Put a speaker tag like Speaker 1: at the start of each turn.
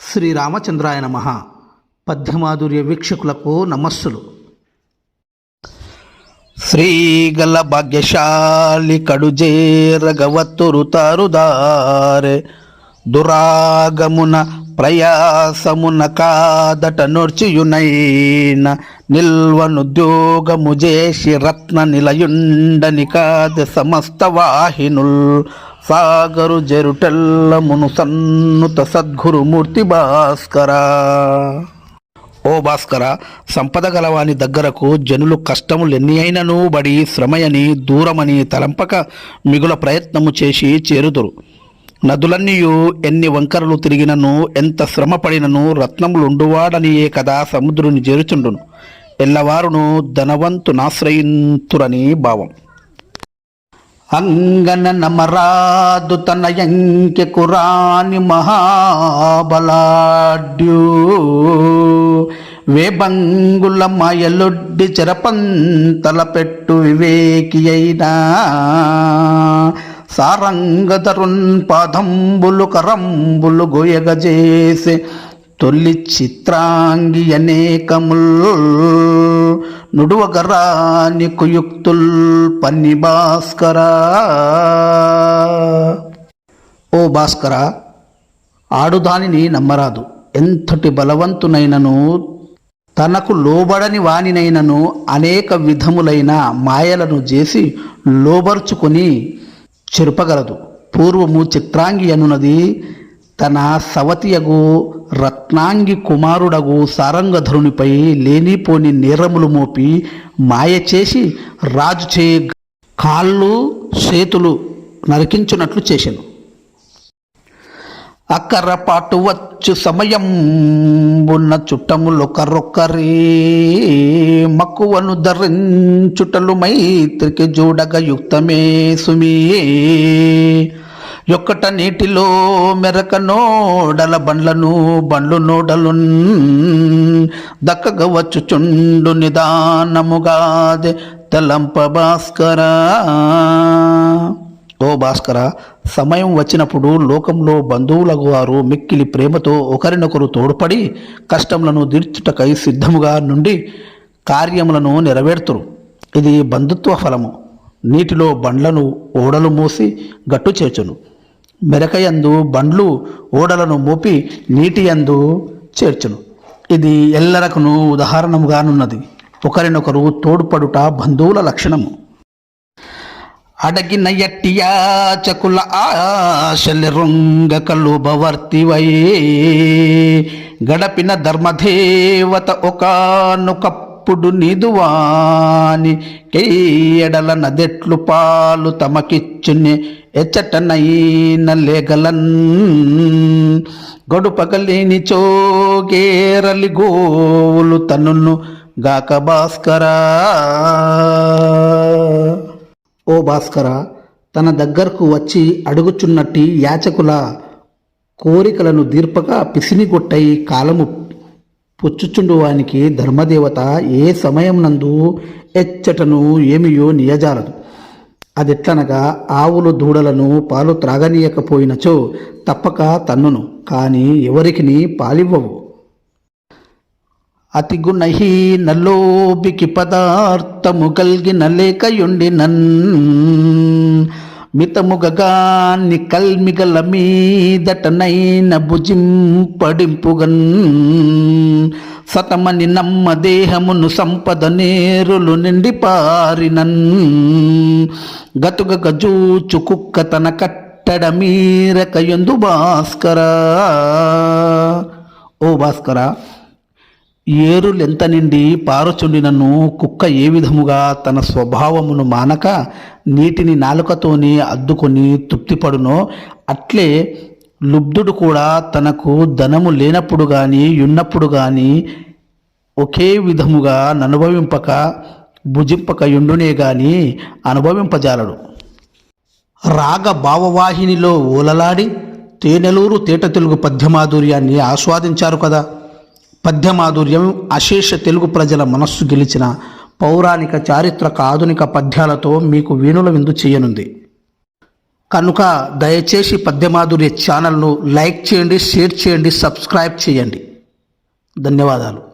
Speaker 1: శ్రీరామచంద్రాయ నమ. పద్యమాధుర్య వీక్షకులకు నమస్సులు. శ్రీగల భాగ్యశాలి కడుజేరగవత్తురు తారుదారే దురాగమున ప్రయాసమున కాదట నొర్చియునైన. నిల్వనుద్యోగము చేసి రత్న నిలయుండని కాదు సమస్త వాహినుల్. సాగరు జరుటెల్ల సన్నుత సద్గురుమూర్తి భాస్కరా. ఓ భాస్కర సంపద గలవాని దగ్గరకు జనులు కష్టములు ఎన్ని అయినను బడి శ్రమయని దూరమని తలంపక మిగుల ప్రయత్నము చేసి చేరుదురు. నదులన్నీయు ఎన్ని వంకరలు తిరిగినను ఎంత శ్రమ పడినను రత్నములుండువాడనియే కదా సముద్రుని చేరుచుండును ఎల్లవారును ధనవంతునాశ్రయింతురని భావం. అంగన నమరాదు తన కురాని మహాబలాడ్యు వేబంగుల మాయలొడ్డి చెరపంతల పెట్టు వివేకి అయినా. సారంగధరున్ పాదంబులు కరంబులు గోయగజేసే తొల్లి చిత్రాంగి అనేకముల్ నుడువగరాని కుయుక్తుల్ పన్ని భాస్కరా. ఓ భాస్కర ఆడుదానిని నమ్మరాదు. ఎంతటి బలవంతునైనను తనకు లోబడని వానినైనను అనేక విధములైన మాయలను చేసి లోబర్చుకొని చెరుపగలదు. పూర్వము చిత్రాంగి అనున్నది తన సవతియగు రత్నాంగి కుమారుడగు సారంగధరునిపై లేనిపోని నేరములు మోపి మాయ చేసి రాజు చే కాళ్ళు చేతులు నరికించున్నట్లు చేశాను అక్కరపాటు వచ్చు సమయం ఉన్న చుట్టములొకరొక్కరే మక్కువను ధరించుటలు మైత్రికి చూడగ యుక్తమే సుమీ యొక్కట నీటిలో మెరక నోడల బండ్లను బండ్లు నోడలు దక్కగవచ్చు చుండు నిదానముగాదే తలంప భాస్కరా. ఓ భాస్కర సమయం వచ్చినప్పుడు లోకంలో బంధువులకు వారు మిక్కిలి ప్రేమతో ఒకరినొకరు తోడ్పడి కష్టములను తీర్చుటకై సిద్ధముగా నుండి కార్యములను నెరవేర్తురు. ఇది బంధుత్వ ఫలము. నీటిలో బండ్లను ఓడలు మూసి గట్టు చేర్చును. మెరకయందు బండ్లు ఓడలను మోపి నీటి యందు చేర్చును. ఇది ఎల్లరకును ఉదాహరణముగానున్నది. ఒకరినొకరు తోడ్పడుట బంధువుల లక్షణము. అడగిన ఎట్టియాచకుల ఆశలి రొంగ కలుబవర్తివై గడపిన ధర్మదేవత ఒకనొకప్పుడు నిదువాని కేయడల నదెట్లు పాలు తమకిచ్చుని ఎచ్చటనైన లేగలన్ గడుపగలేని చోగేరలి గోవులు తనును గాక భాస్కరా ఓ భాస్కర తన దగ్గరకు వచ్చి అడుగుచున్నట్టి యాచకుల కోరికలను దీర్పక పిసినిగొట్టై కాలము పుచ్చుచుండు వానికి ధర్మదేవత ఏ సమయం నందు ఎచ్చటను ఏమియో నియజాలదు. అది ఎట్లనగా ఆవులు దూడలను పాలు త్రాగనీయకపోయినచో తప్పక తన్నును కానీ ఎవరికిని పాలివ్వవు. అతిగుణహి నల్లోబికి పదార్థము కలిగిన లేకయుండి నన్ మితముగగాన్ని కల్మిగల మీదటనైన భుజింపడింపుగన్. సతమని నమ్మ దేహమును సంపద నేరులు నిండి పారినన్ గతుగ గజూచు కుక్క తన కట్టడ మీరకయందు భాస్కరా. ఓ భాస్కరా ఏరులెంత నిండి పారచుండినను కుక్క ఏ విధముగా తన స్వభావమును మానక నీటిని నాలుకతోని అద్దుకొని తృప్తిపడునో అట్లే లుబ్ధుడు కూడా తనకు ధనము లేనప్పుడు కానీ ఉన్నప్పుడు కానీ ఒకే విధముగా ననుభవింపక భుజింపక యుండునే గాని అనుభవింపజాలడు. రాగ భావవాహినిలో ఓలలాడి తేనెలూరు తేట తెలుగు పద్యమాధుర్యాన్ని ఆస్వాదించారు కదా. పద్యమాధుర్యం అశేష తెలుగు ప్రజల మనస్సు గెలిచిన పౌరాణిక చారిత్రక ఆధునిక పద్యాలతో మీకు వీణుల విందు చేయనుంది. కనుక దయచేసి పద్యమాధుర్య ఛానల్ను లైక్ చేయండి షేర్ చేయండి సబ్స్క్రైబ్ చేయండి. ధన్యవాదాలు.